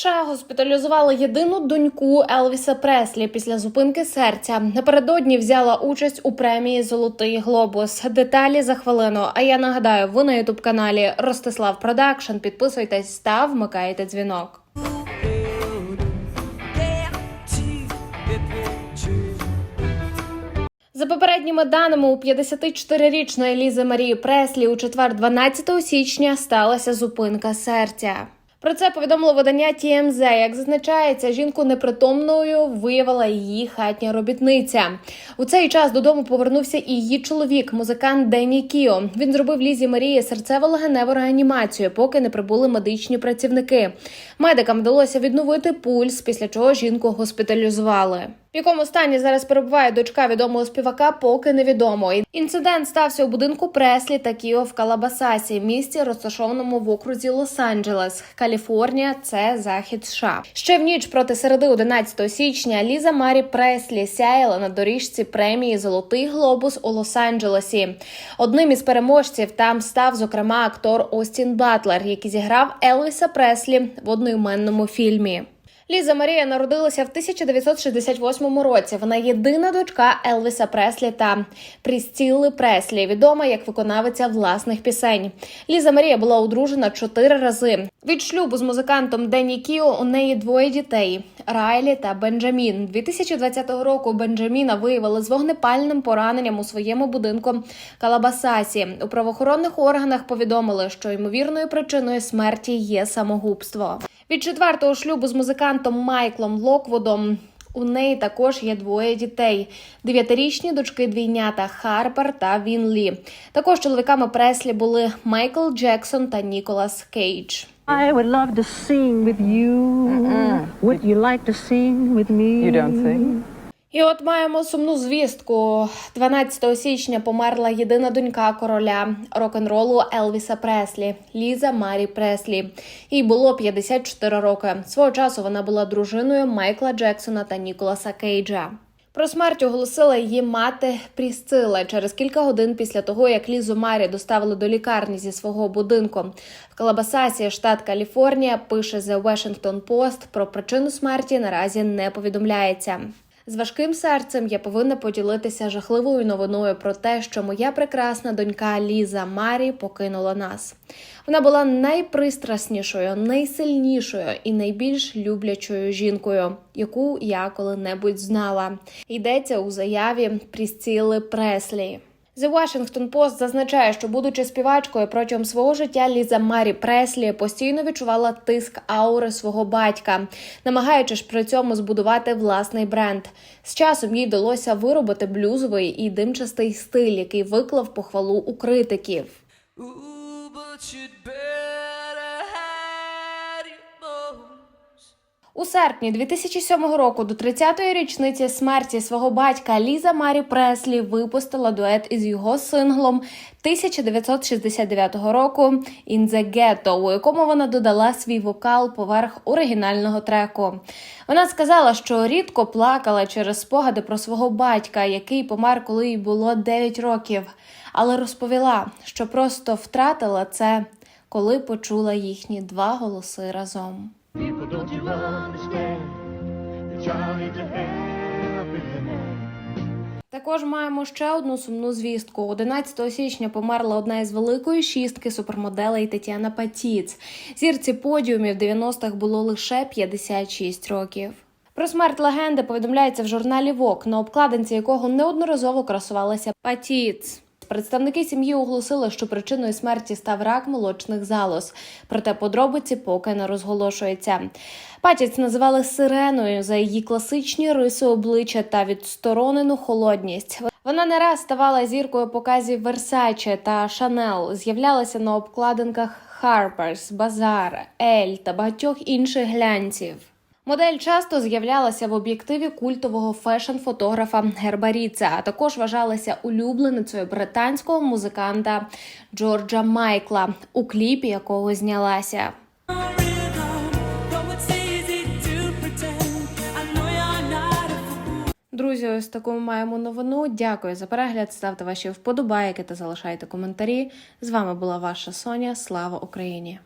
США госпіталізували єдину доньку Елвіса Преслі після зупинки серця. Напередодні взяла участь у премії Золотий глобус. Деталі за хвилину. А я нагадаю, ви на ютуб каналі Ростислав Продакшн. Підписуйтесь та вмикайте дзвінок. За попередніми даними, у 54-річної Лізи Марії Преслі у четвер, 12 січня, сталася зупинка серця. Про це повідомило видання TMZ. Як зазначається, жінку непритомною виявила її хатня робітниця. У цей час додому повернувся і її чоловік, музикант Денні Кіо. Він зробив Лізі Марії серцево-легеневу реанімацію, поки не прибули медичні працівники. Медикам вдалося відновити пульс, після чого жінку госпіталізували. В якому стані зараз перебуває дочка відомого співака, поки невідомо. Інцидент стався у будинку Преслі та Кіо в Калабасасі, місті, розташованому в окрузі Лос-Анджелес, Каліфорнія. Це захід США. Ще в ніч проти середи 11 січня Ліза Марі Преслі сяяла на доріжці премії Золотий глобус у Лос-Анджелесі. Одним із переможців там став зокрема актор Остін Батлер, який зіграв Елвіса Преслі в одноіменному фільмі. Ліза Марія народилася в 1968 році. Вона єдина дочка Елвіса Преслі та Прістіли Преслі, відома як виконавиця власних пісень. Ліза Марія була одружена чотири рази. Від шлюбу з музикантом Денні Кіо у неї двоє дітей Райлі та Бенджамін. 2020 року Бенджаміна виявили з вогнепальним пораненням у своєму будинку Калабасасі. У правоохоронних органах повідомили, що ймовірною причиною смерті є самогубство. Від четвертого шлюбу з музикантом Майклом Локвудом у неї також є двоє дітей: дев'ятирічні дочки двійнята Харпер та Він Лі. Також чоловіками Преслі були Майкл Джексон та Ніколас Кейдж. I would love to sing with you. Would you like to sing with me? You don't sing? І от маємо сумну звістку. 12 січня померла єдина донька короля рок-н-ролу Елвіса Преслі Ліза Марі Преслі. Їй було 54 роки. Свого часу вона була дружиною Майкла Джексона та Ніколаса Кейджа. Про смерть оголосила її мати Прісцила через кілька годин після того, як Лізу Марі доставили до лікарні зі свого будинку. В Калабасасі, штат Каліфорнія, пише The Washington Post, про причину смерті наразі не повідомляється. З важким серцем я повинна поділитися жахливою новиною про те, що моя прекрасна донька Ліза Марі покинула нас. Вона була найпристраснішою, найсильнішою і найбільш люблячою жінкою, яку я коли-небудь знала. Йдеться у заяві Прісціли Преслі. The Washington Post зазначає, що, будучи співачкою протягом свого життя, Ліза Марі Преслі постійно відчувала тиск аури свого батька, намагаючись при цьому збудувати власний бренд. З часом їй вдалося виробити блюзовий і димчастий стиль, який виклав похвалу у критиків. Ooh, but У серпні 2007 року до 30-ї річниці смерті свого батька Ліза Марі Преслі випустила дует із його синглом 1969 року «In the Ghetto», у якому вона додала свій вокал поверх оригінального треку. Вона сказала, що рідко плакала через спогади про свого батька, який помер, коли їй було 9 років, але розповіла, що просто втратила це, коли почула їхні два голоси разом. People, don't you understand y'all need to help in the hand? Також маємо ще одну сумну звістку. 11 січня померла одна із великої шістки супермоделей Тетяна Патіц. Зірці подіумів 90-х було лише 56 років. Про смерть легенди повідомляється в журналі Вок, на обкладинці якого неодноразово красувалася Патіц. Представники сім'ї оголосили, що причиною смерті став рак молочних залоз. Проте подробиці поки не розголошується. Патіць називали сиреною за її класичні риси обличчя та відсторонену холодність. Вона не раз ставала зіркою показів Versace та Chanel, з'являлася на обкладинках Harper's, Bazaar, Elle та багатьох інших глянців. Модель часто з'являлася в об'єктиві культового фешн-фотографа Гербаріца, а також вважалася улюбленицею британського музиканта Джорджа Майкла, у кліпі якого знялася. Друзі, ось таку маємо новину. Дякую за перегляд. Ставте ваші вподобайки та залишайте коментарі. З вами була ваша Соня. Слава Україні!